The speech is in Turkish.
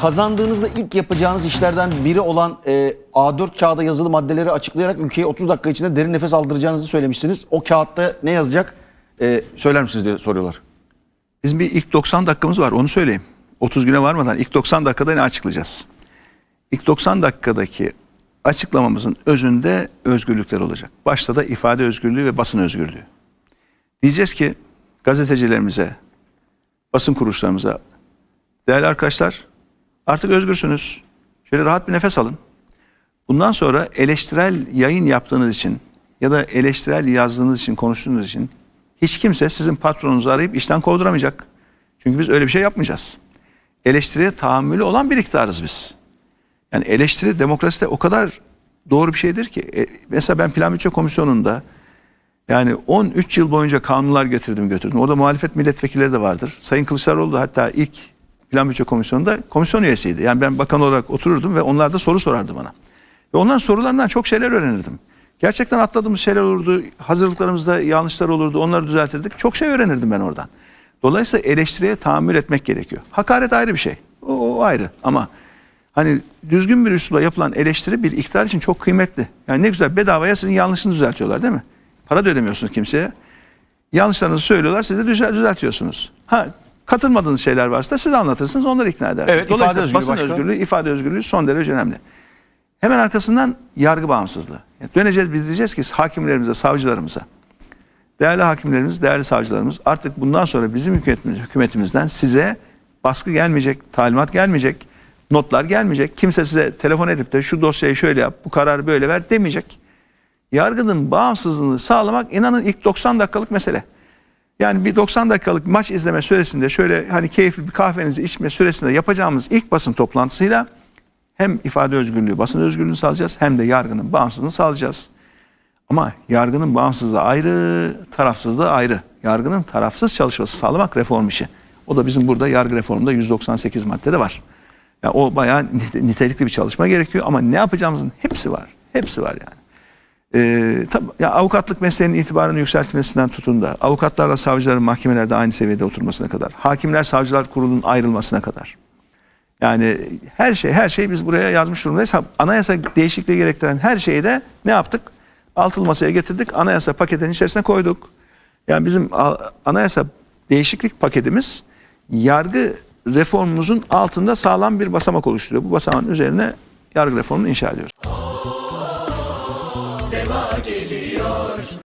kazandığınızda ilk yapacağınız işlerden biri olan e, A4 kağıda yazılı maddeleri açıklayarak ülkeye 30 dakika içinde derin nefes aldıracağınızı söylemişsiniz. O kağıtta ne yazacak E, söyler misiniz diye soruyorlar. Bizim bir ilk 90 dakikamız var onu söyleyeyim. 30 güne varmadan ilk 90 dakikada ne açıklayacağız? İlk 90 dakikadaki açıklamamızın özünde özgürlükler olacak. Başta da ifade özgürlüğü ve basın özgürlüğü. Diyeceğiz ki gazetecilerimize, basın kuruluşlarımıza değerli arkadaşlar artık özgürsünüz. Şöyle rahat bir nefes alın. Bundan sonra eleştirel yayın yaptığınız için ya da eleştirel yazdığınız için, konuştuğunuz için hiç kimse sizin patronunuzu arayıp işten kovduramayacak. Çünkü biz öyle bir şey yapmayacağız. Eleştiriye tahammülü olan bir iktidarız biz. Yani eleştiri demokraside o kadar doğru bir şeydir ki. E, mesela ben Plan Bütçe Komisyonu'nda yani 13 yıl boyunca kanunlar getirdim götürdüm. Orada muhalefet milletvekilleri de vardır. Sayın Kılıçdaroğlu da hatta ilk Plan Bütçe Komisyonu'nda komisyon üyesiydi. Yani ben bakan olarak otururdum ve onlar da soru sorardı bana. Ve onların sorularından çok şeyler öğrenirdim. Gerçekten atladığımız şeyler olurdu. Hazırlıklarımızda yanlışlar olurdu. Onları düzeltirdik. Çok şey öğrenirdim ben oradan. Dolayısıyla eleştiriye tahammül etmek gerekiyor. Hakaret ayrı bir şey. O, o ayrı ama hani düzgün bir üslupla yapılan eleştiri bir iktidar için çok kıymetli. Yani ne güzel bedavaya sizin yanlışınızı düzeltiyorlar değil mi? Para da ödemiyorsunuz kimseye. Yanlışlarınızı söylüyorlar siz de düzel- düzeltiyorsunuz. Ha katılmadığınız şeyler varsa siz anlatırsınız onları ikna edersiniz. Evet, ifade Dolayısıyla özgürlüğü basın başka? özgürlüğü, ifade özgürlüğü son derece önemli. Hemen arkasından yargı bağımsızlığı. Yani döneceğiz biz diyeceğiz ki hakimlerimize, savcılarımıza, değerli hakimlerimiz, değerli savcılarımız artık bundan sonra bizim hükümetimiz, hükümetimizden size baskı gelmeyecek, talimat gelmeyecek, notlar gelmeyecek. Kimse size telefon edip de şu dosyayı şöyle yap, bu kararı böyle ver demeyecek. Yargının bağımsızlığını sağlamak inanın ilk 90 dakikalık mesele. Yani bir 90 dakikalık maç izleme süresinde şöyle hani keyifli bir kahvenizi içme süresinde yapacağımız ilk basın toplantısıyla hem ifade özgürlüğü, basın özgürlüğünü sağlayacağız hem de yargının bağımsızlığını sağlayacağız. Ama yargının bağımsızlığı ayrı, tarafsızlığı ayrı. Yargının tarafsız çalışması sağlamak reform işi. O da bizim burada yargı reformunda 198 maddede var. Yani o bayağı nite- nitelikli bir çalışma gerekiyor ama ne yapacağımızın hepsi var. Hepsi var yani. Ee, tabii, ya avukatlık mesleğinin itibarını yükseltmesinden tutun da avukatlarla savcıların mahkemelerde aynı seviyede oturmasına kadar, hakimler savcılar kurulunun ayrılmasına kadar. Yani her şey her şey biz buraya yazmış durumdayız. Anayasa değişikliği gerektiren her şeyi de ne yaptık? Altılı masaya getirdik. Anayasa paketinin içerisine koyduk. Yani bizim anayasa değişiklik paketimiz yargı reformumuzun altında sağlam bir basamak oluşturuyor. Bu basamağın üzerine yargı reformunu inşa ediyoruz deva geliyor.